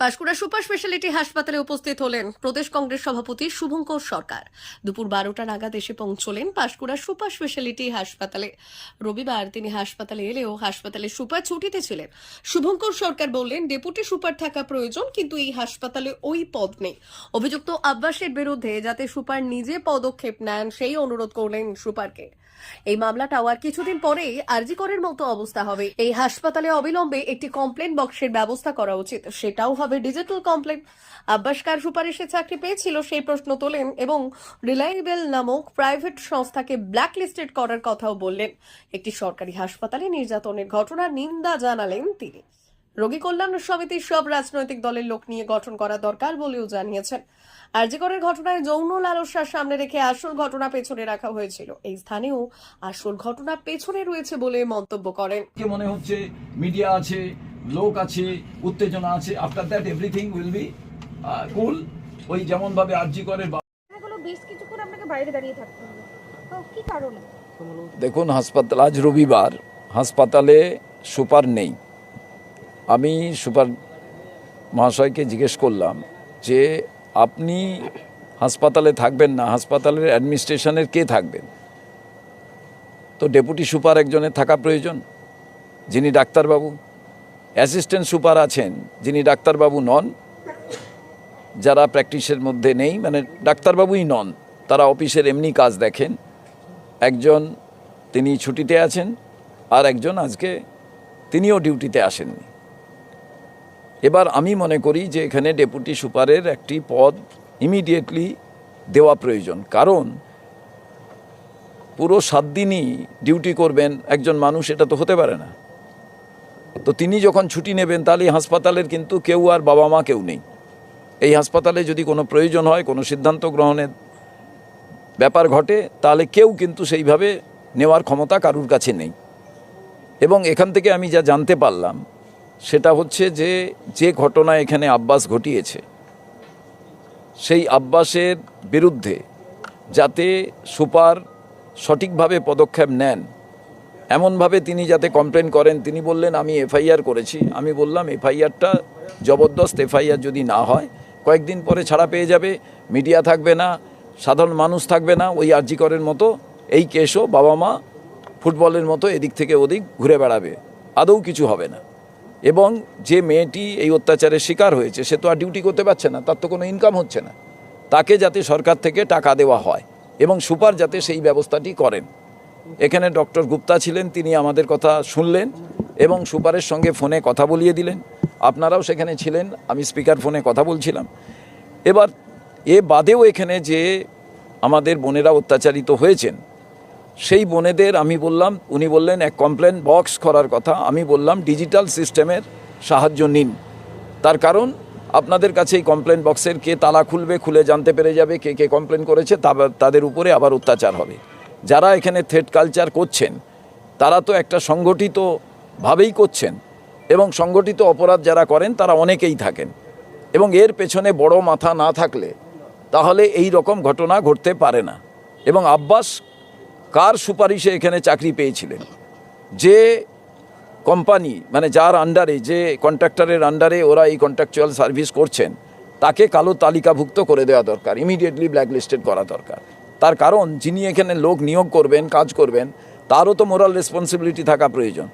Panskura super speciality হাসপাতালে উপস্থিত হলেন প্রদেশ কংগ্রেস সভাপতি শুভঙ্কর সরকার। দুপুর বারোটা নাগাদ এসে পৌঁছলেন পাঁশকুড়া সুপার স্পেশালিটি হাসপাতালে। রবিবার তিনি হাসপাতালে এলেও হাসপাতালে সুপার ছুটিতে ছিলেন। শুভঙ্কর সরকার বললেন, ডেপুটি সুপার থাকা প্রয়োজন, কিন্তু এই হাসপাতালে ওই পদ নেই। অভিযুক্ত আব্বাসের বিরুদ্ধে যাতে সুপার নিজে পদক্ষেপ নেন, সেই অনুরোধ করলেন সুপারকে। এই মামলাটা আর কিছুদিন পরেই আরজিকরের মতো অবস্থা হবে। এই হাসপাতালে অবিলম্বে একটি কমপ্লেন বক্সের ব্যবস্থা করা উচিত। সেটাও হবে ডিজিটাল কমপ্লেন আব্বাস কার সুপারিশে চাকরি পেয়েছিল সেই প্রশ্ন তোলেন এবং রিলায়েবল নামক প্রাইভেট সংস্থাকে ব্ল্যাকলিস্টেড করার কথাও বললেন। একটি সরকারি হাসপাতালে নির্যাতনের ঘটনার নিন্দা জানালেন তিনি। রোগী কল্যাণ সমিতির সব রাজনৈতিক দলের লোক নিয়ে গঠন করা দরকার বলেও জানিয়েছেন। আরজিকরের ঘটনায় যৌন লালসার সামনে রেখে আসল ঘটনা পেছনে রাখা হয়েছিল। এই স্থানেও আসল ঘটনা পেছনে রয়েছে বলে মন্তব্য করেন। কে মনে হচ্ছে মিডিয়া আছে লোক আছে উত্তেজনা আছে? After that everything will be cool ওই যেমন ভাবে আরজি করে এগুলো বেশ কিছুক্ষণ আপনাকে বাইরে দাঁড়িয়ে থাকতে হবে। তো কি কারণে? দেখুন হাসপাতাল আজ রবিবার হাসপাতালে সুপার নেই। আমি সুপার মহাশয়কে জিজ্ঞেস করলাম যে আপনি হাসপাতালে থাকবেন না, হাসপাতালের অ্যাডমিনিস্ট্রেশনের কে থাকবেন? তো ডেপুটি সুপার একজনের থাকা প্রয়োজন, যিনি ডাক্তারবাবু। অ্যাসিস্ট্যান্ট সুপার আছেন, যিনি ডাক্তারবাবু নন, যারা প্র্যাকটিসের মধ্যে নেই মানে ডাক্তারবাবুই নন, তারা অফিসের এমনি কাজ দেখেন। একজন তিনি ছুটিতে আছেন, আর একজন আজকে তিনিও ডিউটিতে আসেননি। এবার আমি মনে করি যে এখানে ডেপুটি সুপারের একটি পদ ইমিডিয়েটলি দেওয়া প্রয়োজন। কারণ পুরো সাত দিনই ডিউটি করবেন একজন মানুষ, এটা তো হতে পারে না। তো তিনি যখন ছুটি নেবেন, তাহলে হাসপাতালের কিন্তু কেউ আর বাবা মা কেউ নেই। এই হাসপাতালে যদি কোনো প্রয়োজন হয়, কোনো সিদ্ধান্ত গ্রহণের ব্যাপার ঘটে, তাহলে কেউ কিন্তু সেইভাবে নেওয়ার ক্ষমতা কারুর কাছে নেই। এবং এখান থেকে আমি যা জানতে পারলাম সেটা হচ্ছে যে যে ঘটনা এখানে আব্বাস ঘটিয়েছে, সেই আব্বাসের বিরুদ্ধে যাতে সুপার সঠিকভাবে পদক্ষেপ নেন, এমনভাবে তিনি যাতে কমপ্লেন করেন, তিনি বললেন, আমি এফআইআর করেছি। আমি বললাম, এফআইআরটা জবরদস্ত, এফআইআর যদি না হয়, কয়েকদিন পরে ছাড়া পেয়ে যাবে, মিডিয়া থাকবে না, সাধারণ মানুষ থাকবে না, ওই আর্জিকরের মতো, এই কেসও বাবা মা ফুটবলের মতো এদিক থেকে ওদিক ঘুরে বেড়াবে, আদৌ কিছু হবে না। এবং যে মেয়েটি এই অত্যাচারের শিকার হয়েছে, সে তো আর ডিউটি করতে পারছে না, তার তো কোনো ইনকাম হচ্ছে না। তাকে যাতে সরকার থেকে টাকা দেওয়া হয় এবং সুপার যাতে সেই ব্যবস্থাটি করেন। এখানে ডক্টর গুপ্তা ছিলেন, তিনি আমাদের কথা শুনলেন এবং সুপারের সঙ্গে ফোনে কথা বলিয়ে দিলেন। আপনারাও সেখানে ছিলেন, আমি স্পিকার ফোনে কথা বলছিলাম। এবার, এ বাদেও এখানে যে আমাদের বোনেরা অত্যাচারিত হয়েছেন সেই বোনেদের আমি বললাম, উনি বললেন, এক কমপ্লেন বক্স করার কথা। আমি বললাম ডিজিটাল সিস্টেমের সাহায্য নিন। তার কারণ, আপনাদের কাছে এই কমপ্লেন বক্সের কে তালা খুলবে, খুলে জানতে পেরে যাবে কে কে কমপ্লেন করেছে তাদের উপরে আবার অত্যাচার হবে। যারা এখানে থ্রেড কালচার করছেন, তারা তো একটা সংগঠিতভাবেই করছেন এবং সংগঠিত অপরাধ যারা করেন, তারা অনেকেই থাকেন। এবং এর পেছনে বড় মাথা না থাকলে, তাহলে এই রকম ঘটনা ঘটতে পারে না। এবং আব্বাস কার সুপারিশে এখানে চাকরি পেয়েছিলেন? যে কোম্পানি মানে যার আন্ডারে যে কন্ট্রাক্টরের আন্ডারে ওরা এই কন্ট্রাকচুয়াল সার্ভিস করছেন, তাকে কালো তালিকাভুক্ত করে দেওয়া দরকার ইমিডিয়েটলি ব্ল্যাকলিস্টেড করা দরকার। তার কারণ, যিনি এখানে লোক নিয়োগ করবেন, কাজ করবেন, তারও তো মোরাল রেসপন্সিবিলিটি থাকা প্রয়োজন।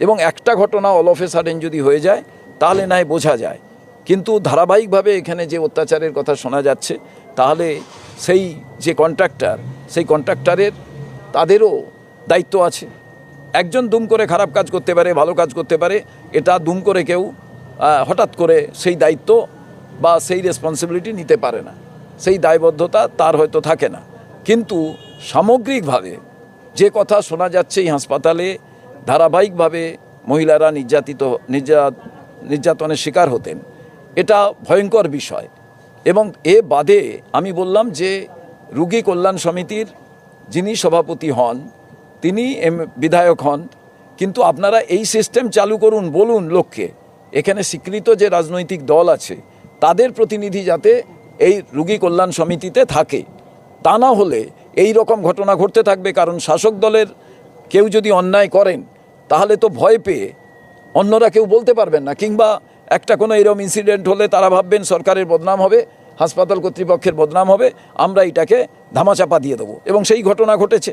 এবং একটা ঘটনা অল অফ এ সাডেন যদি হয়ে যায়, তাহলে নয় বোঝা যায়। কিন্তু ধারাবাহিকভাবে এখানে যে অত্যাচারের কথা শোনা যাচ্ছে, তাহলে সেই যে কন্ট্রাক্টর সেই কন্ট্রাক্টরের তাদেরও দায়িত্ব আছে। একজন দুম করে খারাপ কাজ করতে পারে, ভালো কাজ করতে পারে, এটা দুম করে কেউ হঠাৎ করে সেই দায়িত্ব বা সেই রেসপন্সিবিলিটি নিতে পারে না। সেই দায়বদ্ধতা তার হয়তো থাকে না। কিন্তু সামগ্রিকভাবে যে কথা শোনা যাচ্ছে এই হাসপাতালে, ধারাবাহিকভাবে মহিলারা নির্যাতিত, নির্যা, নির্যাতনের শিকার হতেন, এটা ভয়ঙ্কর বিষয়। এবং এ বাদে আমি বললাম যে রুগী কল্যাণ সমিতির যিনি সভাপতি হন, তিনি এম, বিধায়ক হন, কিন্তু আপনারা এই সিস্টেম চালু করুন, বলুন লোককে। এখানে স্বীকৃত যে রাজনৈতিক দল আছে, তাদের প্রতিনিধি যাতে এই রুগী কল্যাণ সমিতিতে থাকে। তা না হলে এই রকম ঘটনা ঘটতে থাকবে, কারণ শাসক দলের কেউ যদি অন্যায় করেন, তাহলে তো ভয় পেয়ে অন্যরা কেউ বলতে পারবেন না, কিংবা একটা কোনো এরকম ইনসিডেন্ট হলে তারা ভাববেন সরকারের বদনাম হবে। হাসপাতাল কর্তৃপক্ষের বদনাম হবে, আমরা এটাকে ধামাচাপা দিয়ে দেবো। এবং সেই ঘটনা ঘটেছে।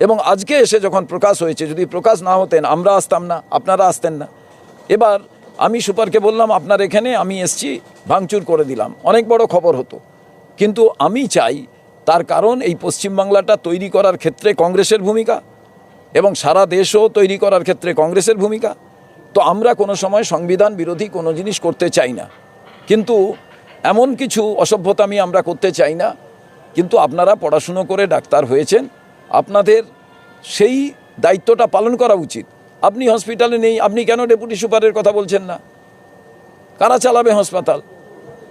এবং আজকে এসে যখন প্রকাশ হয়েছে, যদি প্রকাশ না হতেন, আমরা আসতাম না, আপনারা আসতেন না। এবার আমি সুপারকে বললাম, আপনার এখানে আমি এসছি, ভাঙচুর করে দিলাম। অনেক বড় খবর হতো। কিন্তু আমি চাই, তার কারণ এই পশ্চিমবাংলাটা তৈরি করার ক্ষেত্রে কংগ্রেসের ভূমিকা, এবং সারা দেশও তৈরি করার ক্ষেত্রে কংগ্রেসের ভূমিকা। তো আমরা কোনো সময় সংবিধান বিরোধী কোনো জিনিস করতে চাই না। কিন্তু এমন কিছু অসভ্যতামি আমরা করতে চাই না, কিন্তু আপনারা পড়াশুনো করে ডাক্তার হয়েছেন, আপনাদের সেই দায়িত্বটা পালন করা উচিত। আপনি হসপিটালে নেই, আপনি কেন ডেপুটি সুপারের কথা বলছেন না? কারা চালাবে হাসপাতাল?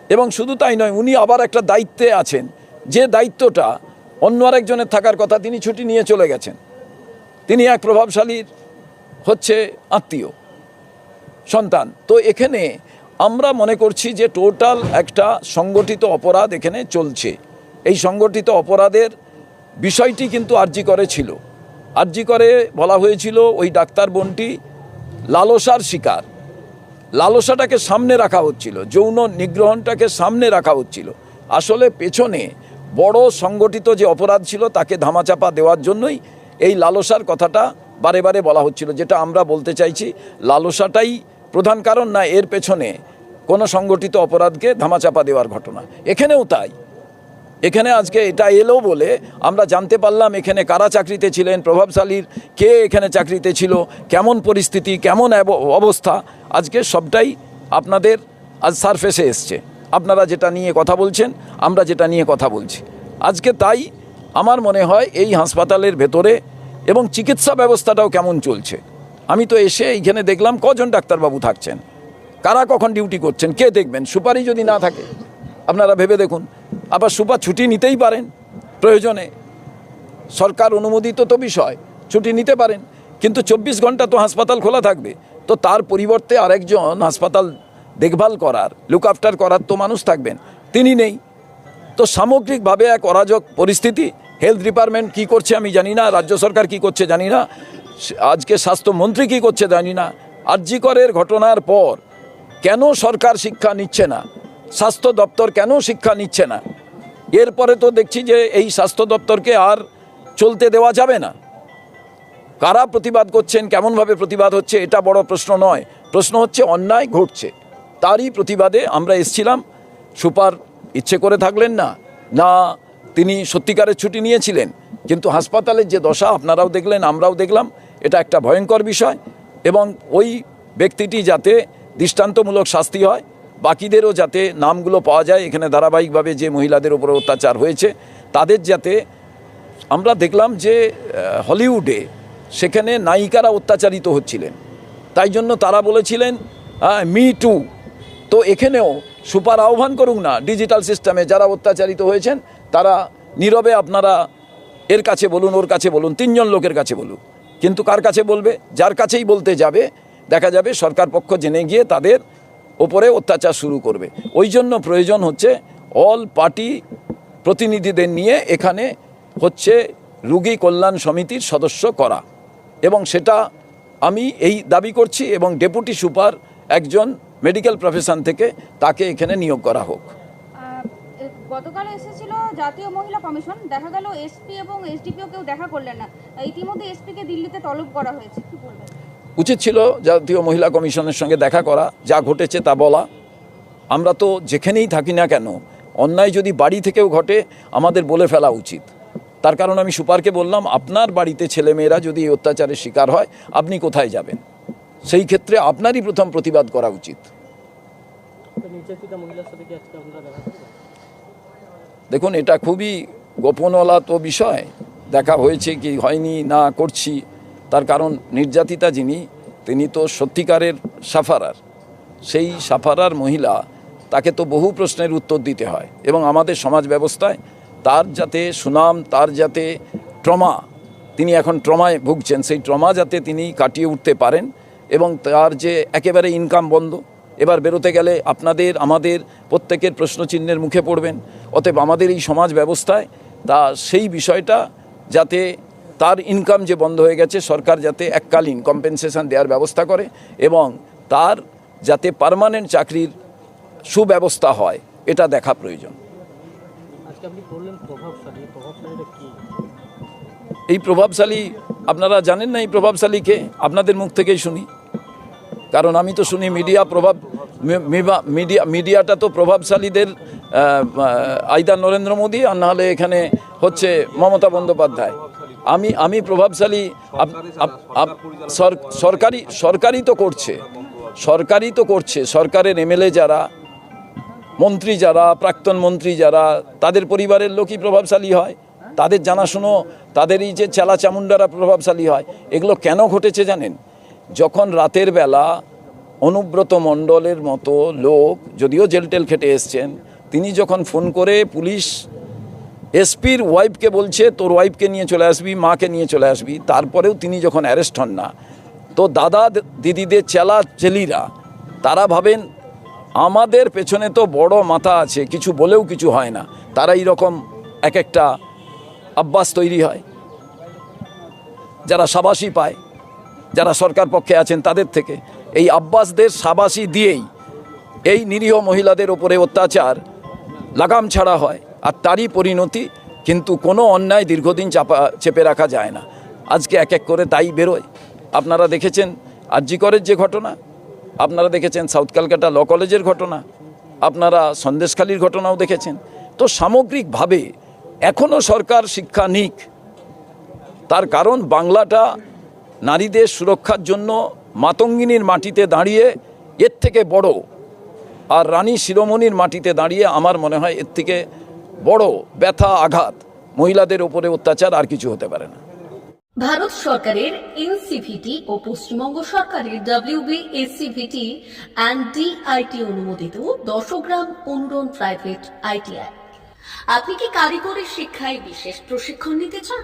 এবং শুধু তাই নয়, উনি আবার একটা দায়িত্বে আছেন, যে দায়িত্বটা অন্য আরেকজনের থাকার কথা তিনি ছুটি নিয়ে চলে গেছেন। তিনি এক প্রভাবশালীর হচ্ছে আত্মীয়, সন্তান। তো এখানে আমরা মনে করছি যে টোটাল একটা সংগঠিত অপরাধ এখানে চলছে। এই সংগঠিত অপরাধের বিষয়টি কিন্তু আর্জি করে ছিল। আর্জি করে বলা হয়েছিল ওই ডাক্তার বোনটি লালসার শিকার। লালসাটাকে সামনে রাখা হচ্ছিল, যৌন নিগ্রহণটাকে সামনে রাখা হচ্ছিল। আসলে পেছনে বড় সংগঠিত যে অপরাধ ছিল তাকে ধামাচাপা দেওয়ার জন্যই এই লালসার কথাটা বারে বারে বলা হচ্ছিল, যেটা আমরা বলতে চাইছি, লালসাটাই প্রধান কারণ না, এর পেছনে কোনো সংগঠিত অপরাধকে ধামাচাপা দেওয়ার ঘটনা। এখানেও তাই। এখানে আজকে এটা এলো বলে আমরা জানতে পারলাম এখানে কারা চাকরিতে ছিলেন, প্রভাবশালীর কে এখানে চাকরিতে ছিল, কেমন পরিস্থিতি, কেমন অব- অবস্থা। আজকে সবটাই আপনাদের আজ সারফেসে এসছে। আপনারা যেটা নিয়ে কথা বলছেন, আমরা যেটা নিয়ে কথা বলছি। আজকে তাই আমার মনে হয় এই হাসপাতালের ভেতরে এবং চিকিৎসা ব্যবস্থাটাও কেমন চলছে। আমি তো এসে এইখানে দেখলাম কজন ডাক্তারবাবু থাকছেন। কারা কখন ডিউটি করছেন, কে দেখবেন? সুপারি যদি না থাকে, আপনারা ভেবে দেখুন। আবার সুপার ছুটি নিতেই পারেন, প্রয়োজনে। সরকার অনুমোদিত তো বিষয়, ছুটি নিতে পারেন। কিন্তু চব্বিশ ঘণ্টা তো হাসপাতাল খোলা থাকবে। তো তার পরিবর্তে আরেকজন হাসপাতাল দেখভাল করার লুক আফটার করার তো মানুষ থাকবেন। তিনি নেই। তো সামগ্রিকভাবে এক অরাজক পরিস্থিতি। হেলথ ডিপার্টমেন্ট কি করছে আমি জানি না, রাজ্য সরকার কি করছে জানি না। আজকে স্বাস্থ্যমন্ত্রী কি করছে জানি না। আরজিকরের ঘটনার পর কেন সরকার শিক্ষা নিচ্ছে না? স্বাস্থ্য দপ্তর কেন শিক্ষা নিচ্ছে না? এরপরে তো দেখছি যে এই স্বাস্থ্য দপ্তরকে আর চলতে দেওয়া যাবে না। কারা প্রতিবাদ করছেন, কেমনভাবে প্রতিবাদ হচ্ছে, এটা বড় প্রশ্ন নয়। প্রশ্ন হচ্ছে, অন্যায় ঘটছে। তারই প্রতিবাদে আমরা এসছিলাম। সুপার ইচ্ছে করে থাকলেন না। না, তিনি সত্যিকারের ছুটি নিয়েছিলেন। কিন্তু হাসপাতালের যে দশা, আপনারাও দেখলেন, আমরাও দেখলাম। এটা একটা ভয়ঙ্কর বিষয় এবং ওই ব্যক্তিটি যাতে দৃষ্টান্তমূলক শাস্তি হয়, বাকিদেরও যাতে নামগুলো পাওয়া যায়, এখানে ধারাবাহিকভাবে যে মহিলাদের উপর অত্যাচার হয়েছে, তাদের যাতে আমরা দেখলাম যে হলিউডে সেখানে নায়িকারা অত্যাচারিত হচ্ছিলেন। তাই জন্য তারা বলেছিলেন মি টু। তো এখানেও সুপার আহ্বান করুক না, ডিজিটাল সিস্টেমে যারা অত্যাচারিত হয়েছেন, তারা নীরবে আপনারা এর কাছে বলুন, ওর কাছে বলুন, তিনজন লোকের কাছে বলুন। কিন্তু কার কাছে বলবে? যার কাছেই বলতে যাবে, দেখা যাবে সরকার পক্ষ জেনে গিয়ে তাদের ওপরে অত্যাচার শুরু করবে। ওই জন্য প্রয়োজন হচ্ছে অল পার্টি প্রতিনিধিদের নিয়ে এখানে হচ্ছে রুগী কল্যাণ সমিতির সদস্য করা। এবং সেটা আমি এই দাবি করছি এবং ডেপুটি সুপার একজন মেডিকেল প্রফেশন থেকে তাকে এখানে নিয়োগ করা হোক। গতকাল এসেছিল জাতীয় মহিলা কমিশন দেখা গেল এসপি এবং এসডিপিও কেউ দেখা করলেন না। ইতিমধ্যে এসপিকে দিল্লিতে তলব করা হয়েছে। কি বলবেন? উচিত ছিল জাতীয় মহিলা কমিশনের সঙ্গে দেখা করা যা ঘটেছে তা বলা। আমরা তো যেখানেই থাকি না কেন অন্যায় যদি বাড়ি থেকেও ঘটে আমাদের বলে ফেলা উচিত। তার কারণ আমি সুপারকে বললাম আপনার বাড়িতে ছেলেমেয়েরা যদি এই অত্যাচারের শিকার হয় আপনি কোথায় যাবেন? সেই ক্ষেত্রে আপনারই প্রথম প্রতিবাদ করা উচিত তো নির্যাতিতা মহিলার সাথে কি আজকে আপনারা দেখা করবেন দেখুন, এটা খুবই গোপনওয়ালা তো বিষয়। দেখা হয়েছে কি হয়নি, না করছি। তার কারণ নির্যাতিতা যিনি, তিনি তো সত্যিকারের সাফারার। সেই সাফারার মহিলা, তাকে তো বহু প্রশ্নের উত্তর দিতে হয়। এবং আমাদের সমাজ ব্যবস্থায় তার যাতে সুনাম, তার যাতে ট্রমা, তিনি এখন ট্রমায় ভুগছেন। সেই ট্রমা যাতে তিনি কাটিয়ে উঠতে পারেন এবং তার যে একেবারে ইনকাম বন্ধ এবার বেরোতে গেলে আপনাদের আমাদের প্রত্যেকের প্রশ্নচিহ্নের মুখে পড়বেন। অতএব আমাদের এই সমাজ ব্যবস্থায় তা সেই বিষয়টা যাতে তার ইনকাম যে বন্ধ হয়ে গেছে সরকার যাতে এককালীন কম্পেনসেশন দেওয়ার ব্যবস্থা করে এবং তার যাতে পার্মানেন্ট চাকরির সুব্যবস্থা হয় এটা দেখা প্রয়োজন। এই প্রভাবশালী আপনারা জানেন না এই প্রভাবশালীকে? আপনাদের মুখ থেকেই শুনি। কারণ আমি তো শুনি মিডিয়া প্রভাব মিডিয়া, মিডিয়াটা তো প্রভাবশালীদের আইদার নরেন্দ্র মোদী আর নাহলে এখানে হচ্ছে মমতা বন্দ্যোপাধ্যায়। আমি আমি প্রভাবশালী সরকারি সরকারই তো করছে সরকারই তো করছে, সরকারের এমএলএ যারা, মন্ত্রী যারা, প্রাক্তন মন্ত্রী যারা, তাদের পরিবারের লোকই প্রভাবশালী হয়, তাদের জানাশুনো তাদের এই যে চেলা চামুন্ডারা প্রভাবশালী হয়, এগুলো কেন ঘটেছে জানেন? যখন রাতের বেলা অনুব্রত মণ্ডলের মতো লোক, যদিও জেল টেল খেটে এসছেন, তিনি যখন ফোন করে পুলিশ এসপির ওয়াইফকে বলছে, তোর ওয়াইফকে নিয়ে চলে আসবি, মাকে নিয়ে চলে আসবি, তারপরেও তিনি যখন অ্যারেস্ট হন না। তো দাদা দিদিদের চেলা চেলিরা, তারা ভাবেন, আমাদের পেছনে তো বড় মাথা আছে, কিছু বলেও কিছু হয় না। তারা রকম এক একটা অভ্যাস তৈরি হয়, যারা সাবাসী পায়। যারা সরকার পক্ষে আছেন তাদের থেকে। এই আব্বাসদের সাবাসী দিয়েই এই নিরীহ মহিলাদের ওপরে অত্যাচার, লাগাম ছাড়া হয়। আর তারই পরিণতি কিন্তু কোনো অন্যায় দীর্ঘদিন চাপা, চেপে রাখা যায় না। আজকে এক এক করে তাই বেরোয়। আপনারা দেখেছেন আরজিকরের যে ঘটনা, আপনারা দেখেছেন সাউথ ক্যালকাটা ল কলেজের ঘটনা, আপনারা সন্দেশখালির ঘটনাও দেখেছেন। তো সামগ্রিকভাবে এখনও সরকার শিক্ষা নিক। তার কারণ বাংলাটা নারীদের সুরক্ষার জন্য মাতঙ্গিনীর মাটিতে দাঁড়িয়ে এর থেকে বড় আর রানী শিরোমণির মাটিতে দাঁড়িয়ে আমার মনে হয় এর থেকে বড় ব্যথা, আঘাত মহিলাদের ওপরে অত্যাচার আর কিছু হতে পারে না। ভারত সরকারের এনসিভিটি ও পশ্চিমবঙ্গ সরকারের ডাব্লিউবি এসসিভিটি অ্যান্ড ডিআইটি অনুমোদিত দশগ্রাম অনুরণ প্রাইভেট আইটিআই আপনি কি কারিগরি শিক্ষায় বিশেষ প্রশিক্ষণ নিতে চান?